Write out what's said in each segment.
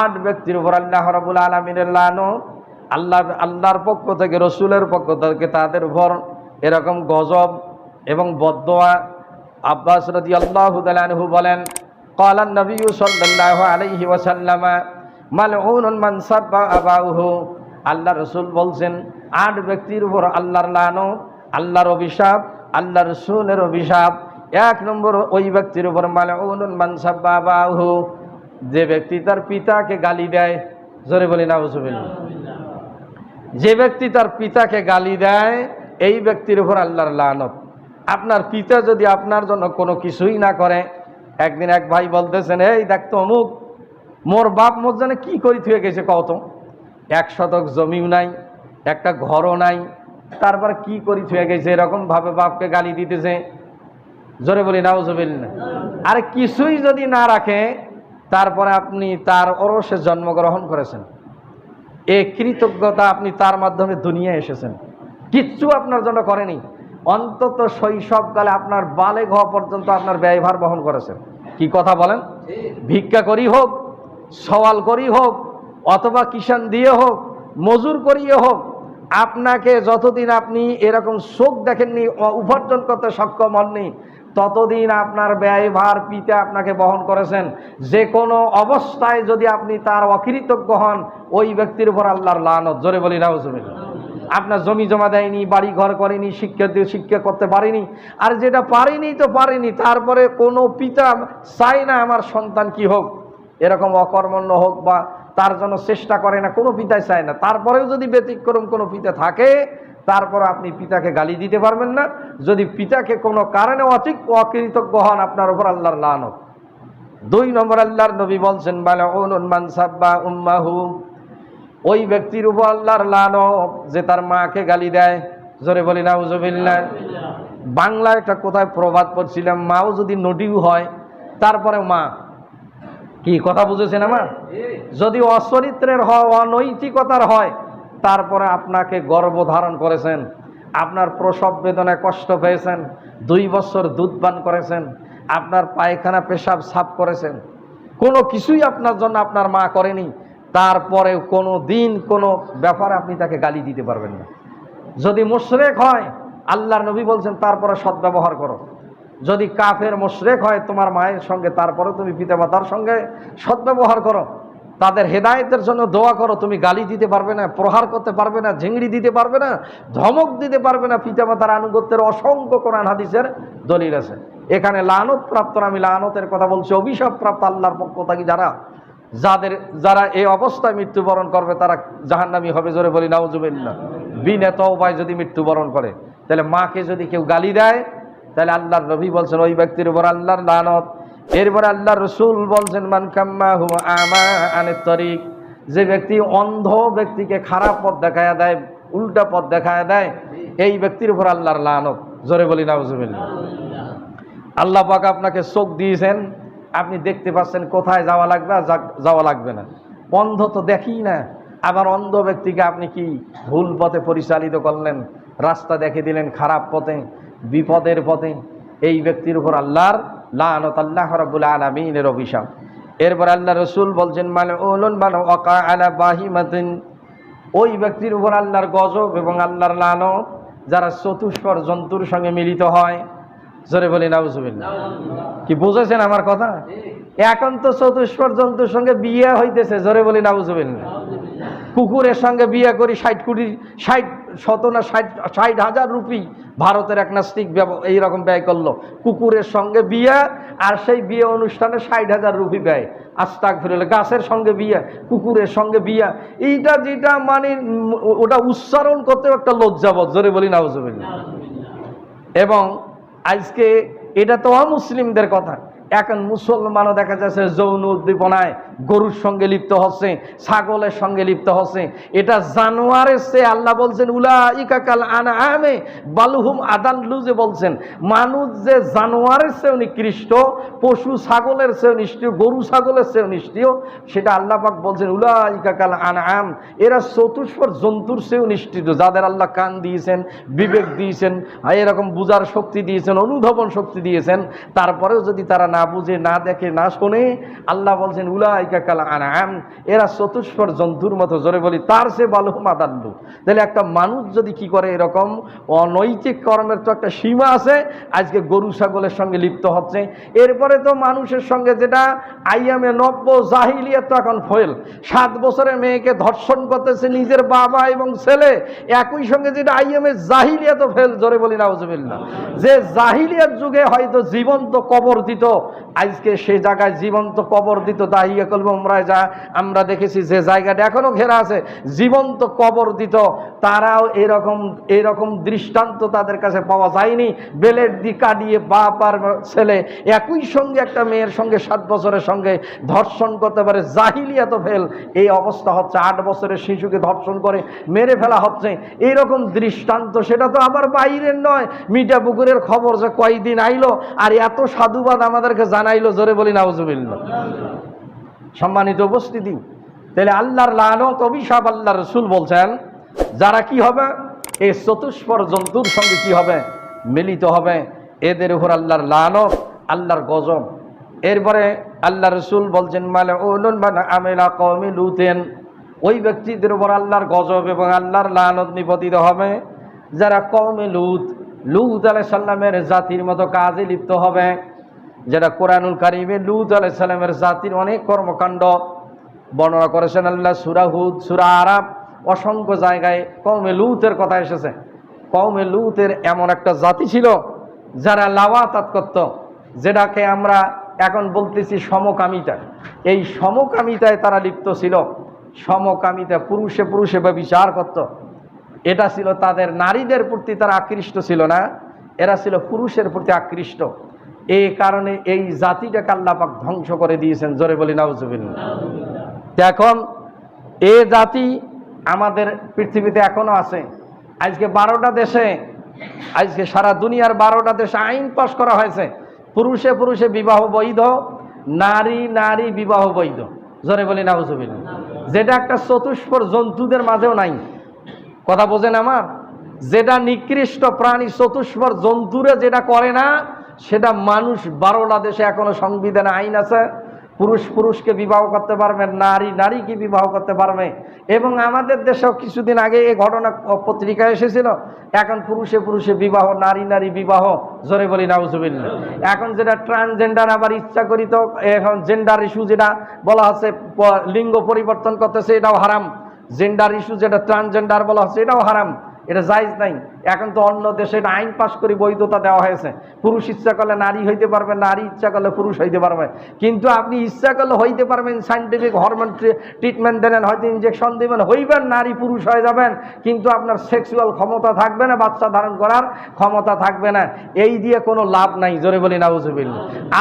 আট ব্যক্তির উপর আল্লাহ রবুল আলমিনের লান আল্লাহ, আল্লাহর পক্ষ থেকে, রসুলের পক্ষ থেকে তাদের উপর এরকম গজব এবং বদোয়া আব্বাস রদি আল্লাহ বলেন কলান নবী সাল্লাহ আলহি ওসাল্লামা মালউন মানসাব্বা আবাউহু। আল্লাহ রসুল বলছেন, আট ব্যক্তির উপর আল্লাহর লান আল্লাহর অভিশাপ আল্লাহ রসুলের অভিশাপ। এক নম্বর ওই ব্যক্তির উপর মালউন মানসাব্বা আবাউহু। যে ব্যক্তি তার পিতাকে গালি দেয়, জোরে বলি না যে ব্যক্তি তার পিতাকে গালি দেয়, এই ব্যক্তির উপর আল্লাহর লানত। আপনার পিতা যদি আপনার জন্য কোনো কিছুই না করে, একদিন এক ভাই বলতেছেন, এই দেখ তো অমুক, মোর বাপ মোর জানে কি করি থুয়ে গেছে কত এক শতক জমিও নাই, একটা ঘরও নাই, তারপর কি করি থুয়ে গেছে এরকম ভাবে বাপকে গালি দিতেছে। জোরে বলি নাউজবিল আর কিছুই যদি না রাখে তারপরে আপনি তার অরসে জন্মগ্রহণ করেছেন। এ কৃতজ্ঞতা আপনি তার মাধ্যমে দুনিয়ায় এসেছেন। কিচ্ছু আপনার জন্য করেনি। অন্তত শৈশবকালে আপনার বালে হওয়া পর্যন্ত আপনার ব্যয়ভার বহন করেছেন। কি কথা বলেন? ভিক্ষা করি হোক, সওয়াল করি হোক, অথবা কিষান দিয়ে হোক, মজুর করিয়ে হোক, আপনাকে যতদিন আপনি এরকম শোক দেখেননি উপার্জন করতে সক্ষম হননি ততদিন আপনার ব্যয়ভার পিতা আপনাকে বহন করেছেন। যে কোনো অবস্থায় যদি আপনি তার অকৃতজ্ঞ হন, ওই ব্যক্তির উপর আল্লাহর লানত। জোরে বলি, নাউজুবিল্লাহ। আপনার জমি জমা দেয়নি, বাড়ি ঘর করেনি, শিক্ষা দিয়ে শিক্ষা করতে পারেনি। আর যেটা পারেনি তো পারেনি, তারপরে কোনো পিতা চায় না আমার সন্তান কি হোক। এরকম অকর্মণ্য হোক বা তার জন্য চেষ্টা করে না, কোনো পিতাই চায় না। তারপরেও যদি ব্যতিক্রম কোনো পিতা থাকে তারপর আপনি পিতাকে গালি দিতে পারবেন না। যদি পিতাকে কোনো কারণে অতিক অকৃতজ্ঞ হন আপনার উপর আল্লাহর লানত। দুই নম্বর আল্লাহর নবী বলছেন বালা মান সাব্বা উম্মাহু। ওই ব্যক্তির উপর আল্লাহর লানো যে তার মাকে গালি দেয়। জোরে বলি না উজবিল্লা বাংলা একটা কোথায় প্রবাদ পড়ছিলাম মাও যদি নটিও হয় তারপরে মা। কি কথা বুঝেছেন আমার? যদি অচরিত্রের হয় অনৈতিকতার হয় তারপরে আপনাকে গর্ভ ধারণ করেছেন। আপনার প্রসব বেদনায় কষ্ট পেয়েছেন। দুই বছর দুধ পান করেছেন। আপনার পায়খানা পেশাব সাফ করেছেন। কোনো কিছুই আপনার জন্য আপনার মা করেনি। তারপরে কোনো দিন, কোনো ব্যাপারে আপনি তাকে গালি দিতে পারবেন না। যদি মুশরেক হয়, আল্লাহর নবী বলছেন, তারপরে সদ্ব্যবহার করো। যদি কাফের মুশরেক হয়, তোমার মায়ের সঙ্গে, তারপরে তুমি পিতামাতার সঙ্গে সদ্ব্যবহার করো। তাদের হেদায়েতের জন্য দোয়া করো, তুমি গালি দিতে পারবে না, প্রহার করতে পারবে না, ঝিংড়ি দিতে পারবে না, ধমক দিতে পারবে না, পিতামাতার আনুগত্যের অসংখ্য কোরআন হাদিসের দলিল আছে। এখানে লানত প্রাপ্ত আমি লানতের কথা বলছি অভিশাপ প্রাপ্ত আল্লাহর পক্ষ থাকি যারা, যাদের, যারা এই অবস্থায় মৃত্যুবরণ করবে, তারা জাহান্নামি হবে, জোরে বলি নাউজুবিল্লা বিনা তওবায় যদি মৃত্যুবরণ করে, তাহলে মাকে যদি কেউ গালি দেয়, তাহলে আল্লাহর নবী বলছেন, ওই ব্যক্তির উপর আল্লাহর লানত এরপরে আল্লাহ রসুল বলছেন, মান কাম্মা হুমা আমা আনের তরিক। যে ব্যক্তি অন্ধ ব্যক্তিকে খারাপ পথ দেখায়া দেয়, উল্টা পথ দেখায়া দেয়, এই ব্যক্তির উপর আল্লাহর লানত। জোরে বলি নাউজুবিল্লা আল্লাহ পাক আপনাকে চোখ দিয়েছেন, আপনি দেখতে পাচ্ছেন কোথায় যাওয়া লাগবে আর যাওয়া লাগবে না। অন্ধ তো দেখি না, আবার অন্ধ ব্যক্তিকে আপনি কি ভুল পথে পরিচালিত করলেন? রাস্তা দেখে দিলেন খারাপ পথে, বিপদের পথে। এই ব্যক্তির উপর আল্লাহর লানত আল্লাহ রাব্বুল আলামিনের অভিশাপ। এরপর আল্লাহ রসুল বলছেন মানে ওলন মানে অকা আলা বাহিমাতিন। ওই ব্যক্তির উপর আল্লাহর গজব এবং আল্লাহর লানত, যারা চতুষ্পর জন্তুর সঙ্গে মিলিত হয়, জোরে বলি নাউজুবিল্লাহ কি বুঝেছেন আমার কথা? এখন তো চতুষ্পর জন্তুর সঙ্গে বিয়ে হইতেছে, জোরে বলি নাউজুবিল্লাহ কুকুরের সঙ্গে বিয়ে করি ষাট কোটি ষাট শত না ষাট ষাট হাজার রুপি ভারতের এক নাস্তিক এইরকম ব্যয় করল। কুকুরের সঙ্গে বিয়ে, আর সেই বিয়ে অনুষ্ঠানে ষাট হাজার রুপি ব্যয়। আস্তাক ফিরলে গাছের সঙ্গে বিয়ে, কুকুরের সঙ্গে বিয়ে। এইটা যেটা মানে ওটা উচ্চারণ করতে একটা লজ্জাবোধ, জোরে বলি নাউজুবিল্লাহ। এবং আজকে এটা তো অমুসলিমদের কথা। এখন মুসলমানও দেখা যাচ্ছে যৌন উদ্দীপনায় গরুর সঙ্গে লিপ্ত হচ্ছে, ছাগলের সঙ্গে লিপ্ত হচ্ছে। এটা জানোয়ারের সে আল্লাহ বলছেন উলা ইকাকাল আনা আমে বালুহুম আদান লুজে বলছেন, মানুষ যে জানোয়ারের চেয়েও নিকৃষ্ট, পশু ছাগলের চেয়েও নিষ্ঠীয়, গরু ছাগলের চেয়েও নিষ্ঠীয়, সেটা আল্লাহ পাক বলছেন উলা ইকাকাল আনা আম এরা চতুষ্পর জন্তুর চেয়েও নিষ্ঠিত যাদের আল্লাহ কান দিয়েছেন, বিবেক দিয়েছেন, এরকম বুজার শক্তি দিয়েছেন, অনুধাবন শক্তি দিয়েছেন, তারপরেও যদি তারা না বুঝে না দেখে, না শোনে আল্লাহ বলছেন, উলাইকা কাল আনাম এরা চতুষ্পর জন্তুর মতো জোরে বলি, তার সে বালু মাদাল্লু। তাহলে একটা মানুষ যদি কি করে এরকম, অনৈতিক কর্মের তো একটা সীমা আছে, আজকে গরু ছাগলের সঙ্গে লিপ্ত হচ্ছে। এরপরে তো মানুষের সঙ্গে যেটা আইয়ামে নব্য জাহিলিয়া তো এখন ফয়েল। সাত বছরের মেয়েকে ধর্ষণ করতেছে নিজের বাবা এবং ছেলে। একই সঙ্গে যেটা আইএমএ জাহিলিয়া তো ফেল জোরে বলি না যে জাহিলিয়ার যুগে হয়তো জীবন্ত কবর দিত আজকে সে জায়গায় জীবন্ত কবর দিত দাহিয়া কলব আমরা যা আমরা দেখেছি যে জায়গাটা এখনও ঘেরা আছে। জীবন্ত কবর দিত। তারাও এরকম এরকম দৃষ্টান্ত তাদের কাছে পাওয়া যায়নি। বেলের দি কাটিয়ে বাপ আর ছেলে একই সঙ্গে একটা মেয়ের সঙ্গে সাত বছরের সঙ্গে ধর্ষণ করতে পারে। জাহিলিয়া তো ফেল। এই অবস্থা হচ্ছে। আট বছরের শিশুকে ধর্ষণ করে মেরে ফেলা হচ্ছে। এইরকম দৃষ্টান্ত সেটা তো আবার বাইরের নয়। মিঠা পুকুরের খবর যে কয়দিন আইলো। আর এত সাধুবাদ আমাদেরকে জানাইলো, জোরে বলি নাউজুবিল্লা সম্মানিত উপস্থিতি। তাহলে আল্লাহর লানত, অভিশাপ আল্লাহ রসুল বলছেন, যারা কি হবে? এই চতুষ্পর জন্তুর সঙ্গে কি হবে? মিলিত হবে। এদের উপর আল্লাহর লানত, আল্লাহর গজব। এরপরে আল্লাহ রসুল বলছেন মানে আমেলা কমি লুতেন। ওই ব্যক্তিদের উপর আল্লাহর গজব এবং আল্লাহর লানত নিপতিত হবে। যারা কমে লুত লুত আলাই সাল্লামের জাতির মতো কাজে লিপ্ত হবে। যেটা কোরআনুল কারিমে লুত আলাই সাল্লামের জাতির অনেক কর্মকাণ্ড বর্ণনা করেছেন আল্লাহ সুরাহুদ সুরা আরাব অসংখ্য জায়গায় কৌমে লুতের কথা এসেছে। কৌমে লুতের এমন একটা জাতি ছিল যারা লাওয়াতাত করত, যেটাকে আমরা এখন বলতেছি সমকামিতা। এই সমকামিতায় তারা লিপ্ত ছিল, সমকামিতা পুরুষে পুরুষে বা বিচার করত। এটা ছিল তাদের নারীদের প্রতি তারা আকৃষ্ট ছিল না, এরা ছিল পুরুষের প্রতি আকৃষ্ট। এই কারণে এই জাতিটাকে আল্লাপাক ধ্বংস করে দিয়েছেন। জোরে বলি নাউজুবিল্লা এখন এ জাতি আমাদের পৃথিবীতে এখনও আছে। আজকে বারোটা দেশে, আজকে সারা দুনিয়ার বারোটা দেশে আইন পাশ করা হয়েছে। পুরুষে পুরুষে বিবাহ বৈধ, নারী নারী বিবাহ বৈধ। জোরে বলি নাউজুবিল্লা যেটা একটা চতুষ্পর জন্তুদের মাঝেও নাই। কথা বোঝেন আমার? যেটা নিকৃষ্ট প্রাণী চতুষ্পর জন্তুরে যেটা করে না সেটা মানুষ বারোটা দেশে এখনও সংবিধানে আইন আছে। পুরুষ পুরুষকে বিবাহ করতে পারবে, নারী নারীকে বিবাহ করতে পারবে। এবং আমাদের দেশেও কিছুদিন আগে এই ঘটনা পত্রিকায় এসেছিল, এখন পুরুষে পুরুষে বিবাহ, নারী নারী বিবাহ, জোরে বলি নাউজুবিল্লা এখন যেটা ট্রান্সজেন্ডার আবার ইচ্ছা করি তো, এখন জেন্ডার ইস্যু যেটা বলা হচ্ছে লিঙ্গ পরিবর্তন করতেছে, এটাও হারাম। জেন্ডার ইস্যু যেটা ট্রান্সজেন্ডার বলা হচ্ছে, এটাও হারাম। এটা জায়জ নাই। এখন তো অন্য দেশে আইন পাশ করে বৈধতা দেওয়া হয়েছে। পুরুষ ইচ্ছা করলে নারী হইতে পারবে, নারী ইচ্ছা করলে পুরুষ হইতে পারবে। কিন্তু আপনি ইচ্ছা করলে হইতে পারবেন সাইন্টিফিক হরমোন ট্রিটমেন্ট দেবেন, হয়তো ইঞ্জেকশন দেবেন, হইবেন, নারী পুরুষ হয়ে যাবেন। কিন্তু আপনার সেক্সুয়াল ক্ষমতা থাকবে না, বাচ্চা ধারণ করার ক্ষমতা থাকবে না। এই দিয়ে কোনো লাভ নাই, জোরে বলি নাউজুবিল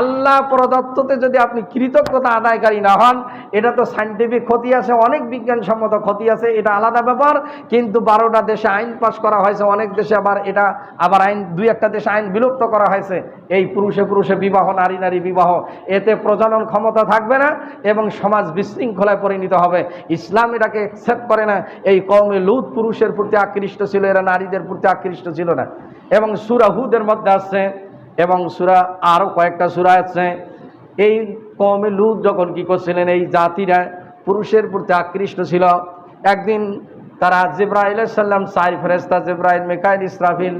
আল্লাহ প্রদত্ততে যদি আপনি কৃতজ্ঞতা আদায়কারী না হন, এটা তো সাইন্টিফিক ক্ষতি আছে, অনেক বিজ্ঞানসম্মত ক্ষতি আছে, এটা আলাদা ব্যাপার। কিন্তু বারোটা দেশে আইন পাশ করা হয়েছে, অনেক দেশে আবার এটা, আবার আইন, দুই একটা দেশে আইন বিলুপ্ত করা হয়েছে। এই পুরুষে পুরুষে বিবাহ, নারী নারী বিবাহ, এতে প্রজনন ক্ষমতা থাকবে না এবং সমাজ বিশৃঙ্খলায় পরিণত হবে। ইসলাম এটাকে অ্যাকসেপ্ট করে না। এই কমে লুত পুরুষের প্রতি আকৃষ্ট ছিল, এরা নারীদের প্রতি আকৃষ্ট ছিল না। এবং সুরা হুদের মধ্যে আছে, এবং সুরা আরও কয়েকটা সুরা আছে। এই কমে লুত যখন কি করছিলেন, এই জাতিরা পুরুষের প্রতি আকৃষ্ট ছিল। একদিন তারা জিব্রাইল সাল্লাম সাইর ফেরেস্তা জিব্রাইল, মেকাইল, ইসরাফিল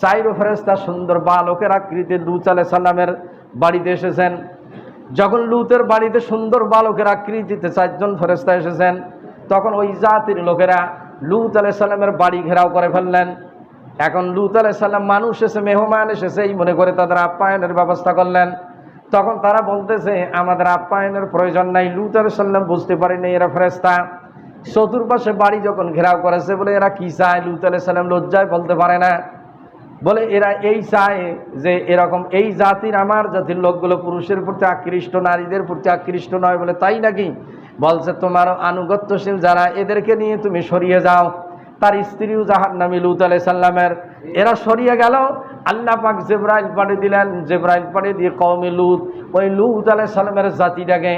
সাইর ফেরেস্তা সুন্দর বালকের আকৃতি লুত আলাই সাল্লামের বাড়িতে এসেছেন। যখন লুতের বাড়িতে সুন্দর বালকের আকৃতিতে চারজন ফেরেস্তা এসেছেন, তখন ওই জাতির লোকেরা লুত আলাই সাল্লামের বাড়ি ঘেরাও করে ফেললেন। এখন লুত আলাই সাল্লাম মানুষ এসে, মেহমান এসেছে এই মনে করে তাদের আপ্যায়নের ব্যবস্থা করলেন। তখন তারা বলতেছে, আমাদের আপ্যায়নের প্রয়োজন নাই, লুত আলাই সাল্লাম বুঝতে পারেনি এরা ফেরেস্তা চতুর্পাশে বাড়ি যখন ঘেরাও করেছে, বলে এরা কি চায়? লুত সাল্লাম লজ্জায় বলতে পারে না। বলে এরা এই চায় যে এরকম এই জাতির, আমার জাতির লোকগুলো পুরুষের প্রতি আকৃষ্ট, নারীদের প্রতি আকৃষ্ট নয় বলে তাই নাকি? বলছে তোমার আনুগত্যশীল যারা, এদেরকে নিয়ে তুমি সরিয়ে যাও। তার স্ত্রীও জাহার নামি লুত সাল্লামের এরা সরিয়ে গেল। আল্লাহ পাক জেব্রাইল পাঠিয়ে দিলেন। জেব্রাইল পাঠিয়ে দিয়ে কওমে লুত, ওই লুত সাল্লামের জাতিটাকে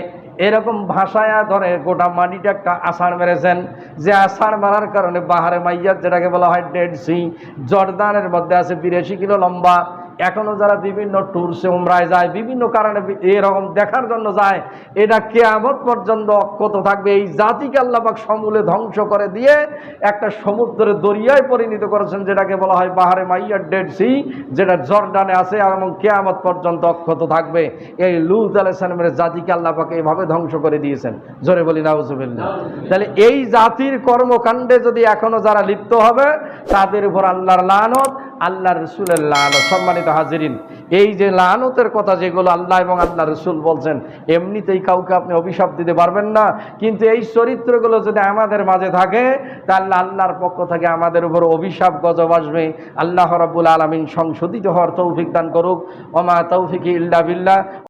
এরকম ভাষায় ধরে গোটা মাটিটা একটা আষাঢ় মেরেছেন। যে আষাঢ় মারার কারণে বাহারে মাইয়ার যেটাকে বলা হয় ডেড সি জর্দানের মধ্যে আছে বিরাশি কিলো লম্বা। এখনও যারা বিভিন্ন ট্যুরসে উমরায় যায়, বিভিন্ন কারণে এরকম দেখার জন্য যায়, এটা কেয়ামত পর্যন্ত অক্ষত থাকবে। এই জাতিকে আল্লাপাক সমূলে ধ্বংস করে দিয়ে একটা সমুদ্রের দরিয়ায় পরিণত করেছেন, যেটাকে বলা হয় বাহারে মাইয়ার ডেড সি যেটা জর্ডানে আছে এবং কেয়ামত পর্যন্ত অক্ষত থাকবে। এই লুত আলাইসালামের জাতিকে আল্লাপাক এইভাবে ধ্বংস করে দিয়েছেন। জোরে বলি, নাউজুবিল্লাহ। তাহলে এই জাতির কর্মকাণ্ডে যদি এখনও যারা লিপ্ত হবে, তাদের উপর আল্লাহর লানত আল্লাহ রসুলের লাল সম্মানিত হাজিরিন, এই যে লানতের কথা যেগুলো আল্লাহ এবং আল্লাহ রসুল বলছেন, এমনিতেই কাউকে আপনি অভিশাপ দিতে পারবেন না, কিন্তু এই চরিত্রগুলো যদি আমাদের মাঝে থাকে, তাহলে আল্লাহর পক্ষ থেকে আমাদের উপর অভিশাপ গজব আসবে। আল্লাহ রবুল আলমিন সংশোধিত হওয়ার তৌফিক দান করুক। ওমা তৌফিক ইল্লা বিল্লাহ।